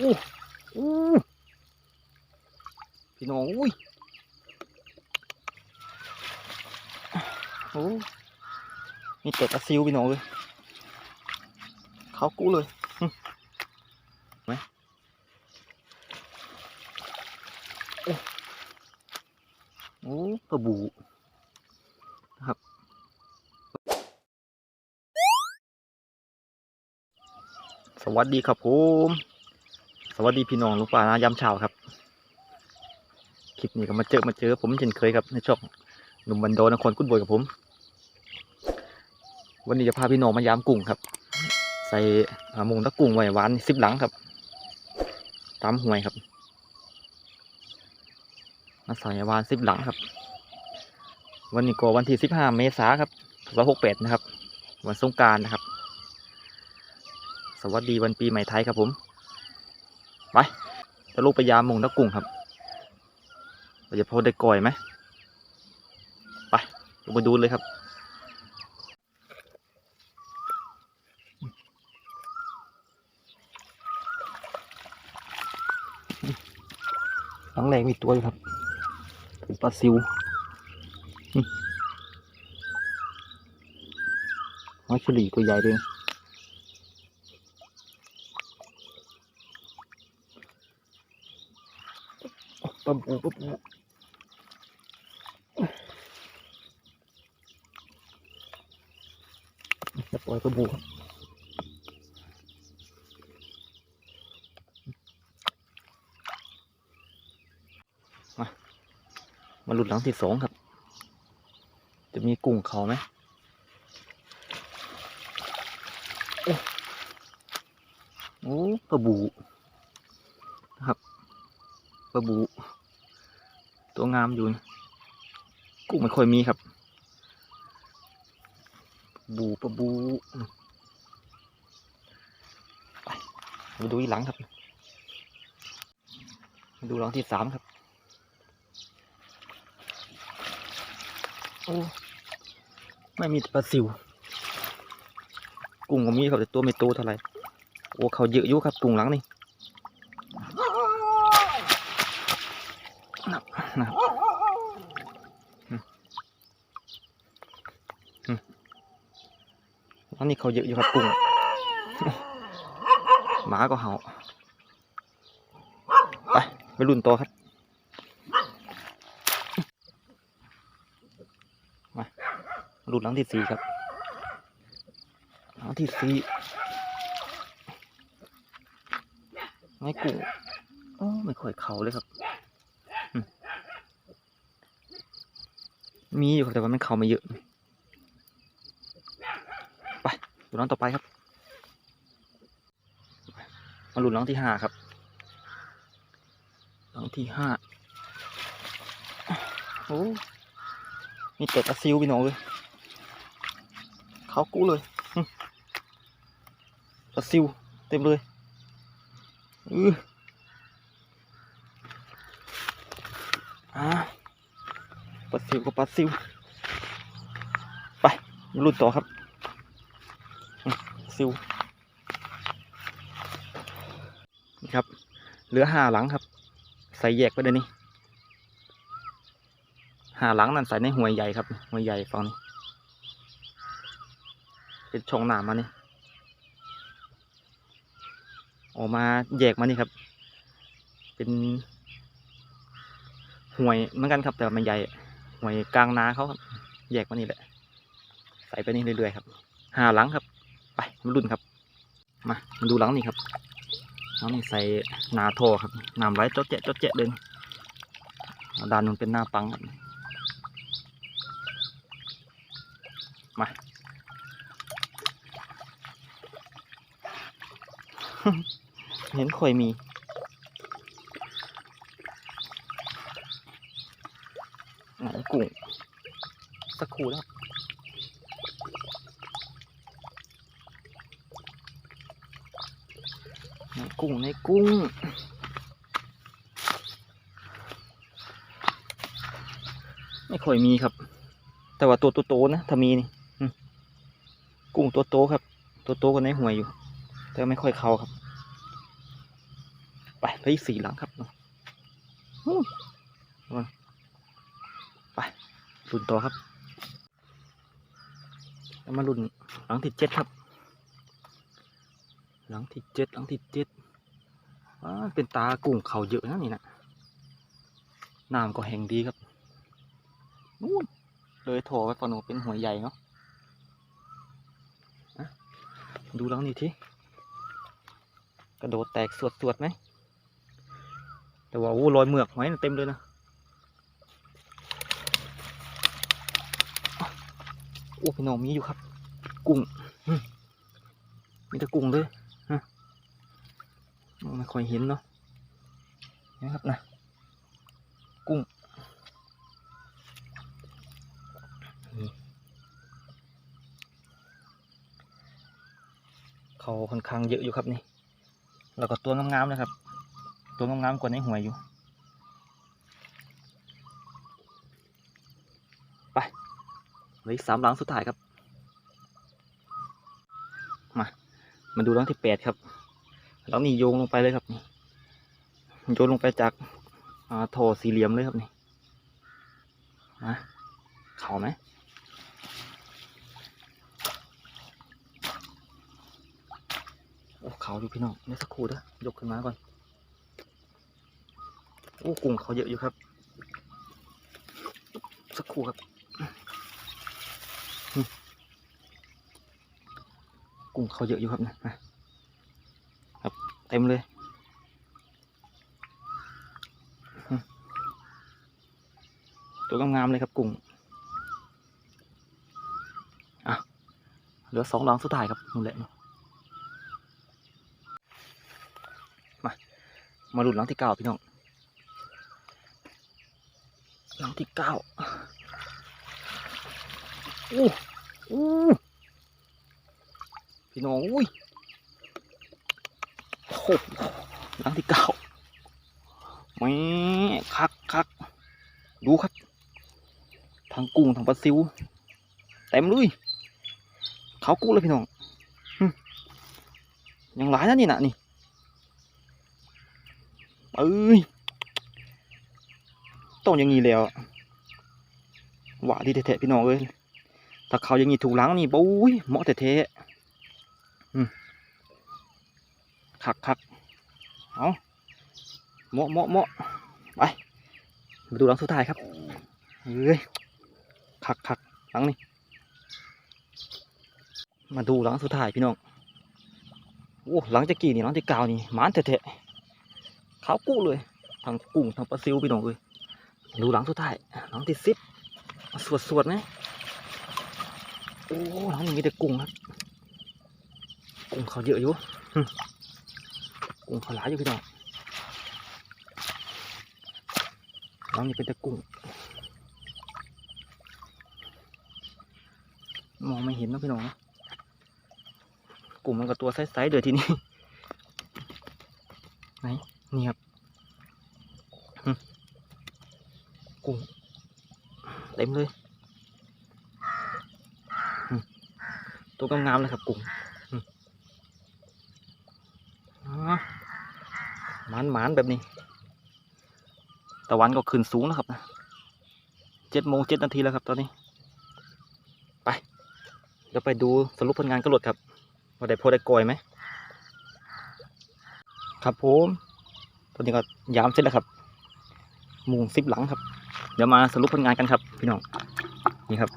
อู้อู้พี่น้องอุ้ยโอ้มีเป็ดอาซิวพี่น้องเลยเขากู้เลยไหมโอ้โอ้ปลาบูนะครับสวัสดีครับผม วัสดีพี่น้องลุงป่านายามเช้าครับ คลิปนี้ก็มาเจอมาเจอ ผมเช่นเคยครับในช่องหนุ่มบันโดนครกุ้นบวยกับผม วันนี้จะพาพี่น้องมายามกุ้งครับ ใส่มุงตะกุ้งไว้หวานสิบหลังครับ ตามห่วยครับมาใส่หวานสิบหลังครับ วันนี้ก็วันที่สิบห้าเมษาครับสองหกแปดนะครับ วันสงกรารนะครับ สวัสดีวันปีใหม่ไทยครับผม ไปจะลูกไปยามมงตะกุ้งครับเราจะพอได้ก่อยไหมไปลงไปดูเลยครับหลังแรงมีตัวอยู่ครับเป็นปลาซิวมหอยฉลีตัวใหญ่เลย ปลาบูปลาบูจะปล่อยปลาบูครับมามาหลุดหลังที่สองครับ จะมีกุ้งเขาไหมโอ้โอ้ปลาบูนะครับปลาบู ตัวงามอยู่นะกุ้งไม่ค่อยมีครับ บูปะบูไปมาดูอีหลังครับ มาดูหลังที่สามครับ โอ้ ไม่มีปลาซิว กุ้งก็มีครับแต่ตัวไม่โตเท่าไหร่ โอ้เขาเยอะอยู่ครับกุ้งหลังนี่ นะครับอันนี้เขาเยอะอยู่ครับกุ้งหมาก็เห่าไปไปรุ่นต่อครับมารุ่นหลังที่สี่ครับหลังที่สี่ไงกุ้งอ๋อไม่ค่อยเขาเลยครับอืม มีอยู่ครับแต่ว่ามันเขาม่เยอะ ไปดูน้องต่อไปครับ มาลุ้นน้องที่ห้าครับ น้องที่ห้าโอ้มีเป็ดอาซิวพี่น้องเลยเขากู้เลยหึปลาซิวเต็มเลยอืออ่า ปลาซิวก็ปลาซิว ไปมาลุ้นต่อครับซิวนี่ครับ เหลือห้าหลังครับ ใส่แยกไปเลยนี่ห้าหลังนั่นใส่ในหัวยใหญ่ครับหัวยใหญ่ฝั่งนี้เป็นช่องหนามมานี่ออกมาแยกมานี่ครับ เป็นห่วยเหมือนกันครับแต่มันใหญ่ หวยกลางนาเขาครับ แยกมานี่แหละ ใส่ไปนี่เรื่อยๆครับหาหลังครับ ไปมาลุ้นครับ มามาดูหลังนี่ครับหลังนี่ใส่นาโทครับน้ำไหลจดแจ๊ะจดแจ๊ะเดินด้านนู้นเป็นหน้าปังครับมาเห็นค่อยมี ไหน กุ้งสักครู่แล้วในกุ้งในกุ้งไม่ค่อยมีครับ แต่ว่าตัวโตๆนะถ้ามีนี่กุ้งตัวโตครับ ตัวโตก็ในห่วยอยู่ แต่ไม่ค่อยเข้าครับ ไปเหลยสี่หลังครับนู่นระ ลุ้นต่อครับแล้วมาลุ้นหลังที่เจ็ดครับ หลังที่เจ็ดหลังที่เจ็ดเป็นตากุ้งเขาเยอะนะนี่นะน้ำก็แห้งดีครับนู่นเลยโถไปฟอนโนเป็นหัวใหญ่เนาะดูหลังนี้ทีกระโดดแตกสวดสวดๆไหมแต่ว่าโอ้รอยเหมือกหอยเต็มเลยนะ โอ้พี่น้องมีอยู่ครับ กุ้งมีแต่กุ้งเลยฮะไม่ค่อยเห็นเนาะนะครับนะกุ้งเขาค่อนข้างเยอะอยู่ครับนี่แล้วก็ตัวงามๆนะครับ ตัวงามๆกว่าในหวยอยู่ไป เหลืออีกสามหลังสุดท้ายครับ มา มาดูหลังที่แปดครับ หลังนี้โยงลงไปเลยครับนี่โยงลงไปจากอ่าท่อสี่เหลี่ยมเลยครับนี่มาเข่าไหมโอ้เขาอยู่พี่น้องเดี๋ยวสักครู่เด้อยกขึ้นมาก่อน โอ้กุ้งเขาเยอะอยู่ครับ สักครู่ครับอืม กุ้งเขาเยอะอยู่ครับนะมาครับเต็มเลยอืมตัวงามๆเลยครับกุ้งอะเหลือสองหลังสุดท้ายครับนู่นแหละเนาะมามาลุ้นหลังที่เก้าพี่น้องหลังที่เก้าอู้อู้ พี่น้อง อุ้ยโอ้โหหลังที่เก้าแม่คักคักดูครับทั้งกุ้งทั้งปลาซิวเต็มเลยเขากู้เลยพี่น้องยังหลายนะนี่นะนี่เอ้ยต้องอย่างนี้แล้วหวาดีแท้ๆพี่น้องเอ้ยถ้าเขาอย่างนี้ถูกหล้างนี่ปุ้ยเหมาะแท้ๆ คักคักเอาเหมาะเหมาะเหมาะไปมาดูหลังสุดท้ายครับเฮ้ยคักคักหลังนี่มาดูหลังสุดท้ายพี่น้องโอ้หลังจากกี่นี่หลังที่เก้านี่หมานแท้ๆขาวกู้เลยทั้งกุ้งทั้งปลาซิวพี่น้องเอ้ยดูหลังสุดท้ายหลังที่สิบสวดสวดๆไหมโอ้หลังนี้มีแต่กุ้งครับ กุ้งเขาเยอะอยู่กุ้งเขาหลายอยู่พี่น้องหลังนี้เป็นแต่กุ้งมองไม่เห็นนะพี่น้องนะกุ้งมันก็ตัวไซส์ๆเดือทีนี้ไหนนี่ครับกุ้งเต็มเลยตัวงามๆเลยครับกุ้งอืมอ๋อ หมานแบบนี้ ตะวันก็ขึ้นสูงแล้วครับนะเจ็ดโมงเจ็ดนาทีแล้วครับตอนนี้ ไปเดี๋ยวไปดูสรุปผลงานกระโดดครับว่าได้โพได้กอยไหมครับผมตอนนี้ก็ยามเสร็จแล้วครับ มุงซิปหลังครับ เดี๋ยวมาสรุปผลงานกันครับพี่น้องนี่ครับ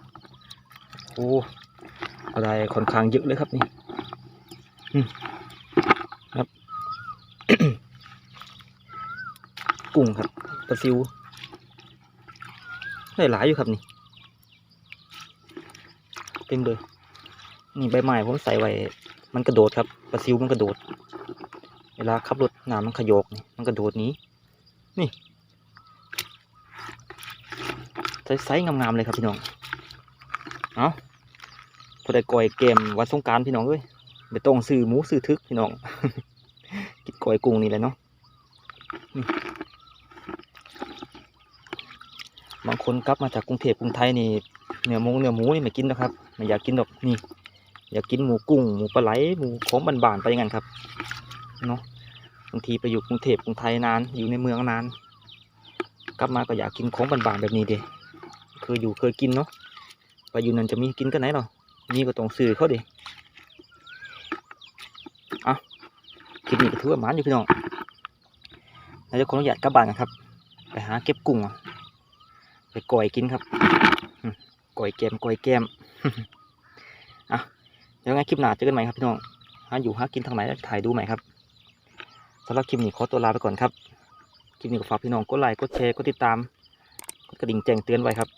โอ้อะไรค่อนข้างเยอะเลยครับนี่อืมครับ กุ้งครับปลาซิวได้หลายอยู่ครับนี่เต็มเลยนี่ใบไม้ผมใส่ไว้ มันกระโดดครับปลาซิวมันกระโดด เวลาขับรถน้ำมันขยกนี่มันกระโดดหนี้ไซส์ๆงามๆเลยครับพี่น้องเอาพอได้ก่อยเกมวันสงการพี่น้องเอ้ยไปต้องซื้อหมูซื้อทึกพี่น้องกินก่อยกุ้งนี่แหละเนาะนี่ บางคนกลับมาจากกรุงเทพกรุงไทยนี่เนื้อหมูเนื้อหมูนี่ไม่กินนะครับไม่อยากกินหรอกนี่ อยากกินหมูกุ้งหมูปลาไหลหมูของบานๆไปอย่างนั้นครับเนาะบางทีไปอยู่กรุงเทพกรุงไทยนานอยู่ในเมืองนาน กลับมาก็อยากกินของบานๆแบบนี้เดิเคยอยู่เคยกินเนาะไปอยู่นั่นจะมีกินกันไหนหรอมีก็ต้องซื้อเขาเดิเอาคลิปนี้ก็ถือว่ามานอยู่พี่น้องเราจะขออนุญาตกลับบ้านกันครับ ไปหาเก็บกุ้งอะ ไปก่อยกินครับก่อยแกมก่อยแกมอะเดี๋ยวไงคลิปหน้าเจอกันใหม่ครับพี่น้องหาอยู่หากินทางไหนแล้วถ่ายดูใหม่ครับสำหรับคลิปนี้ขอตัวลาไปก่อนครับคลิปนี้ก็ฝากพี่น้องกดไลค์กดแชร์กดติดตามกดกระดิ่งแจ้งเตือนไว้ครับ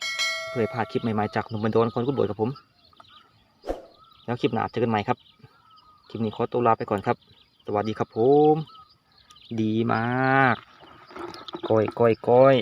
เพื่อพลาดคลิปใหม่ๆจากหนุ่มบันโดนคนกุดบวยกับผม แล้วคลิปหน้าเจอกันใหม่ครับคลิปนี้ขอตัวลาไปก่อนครับ สวัสดีครับผม ดีมากก้อยก้อยก้อย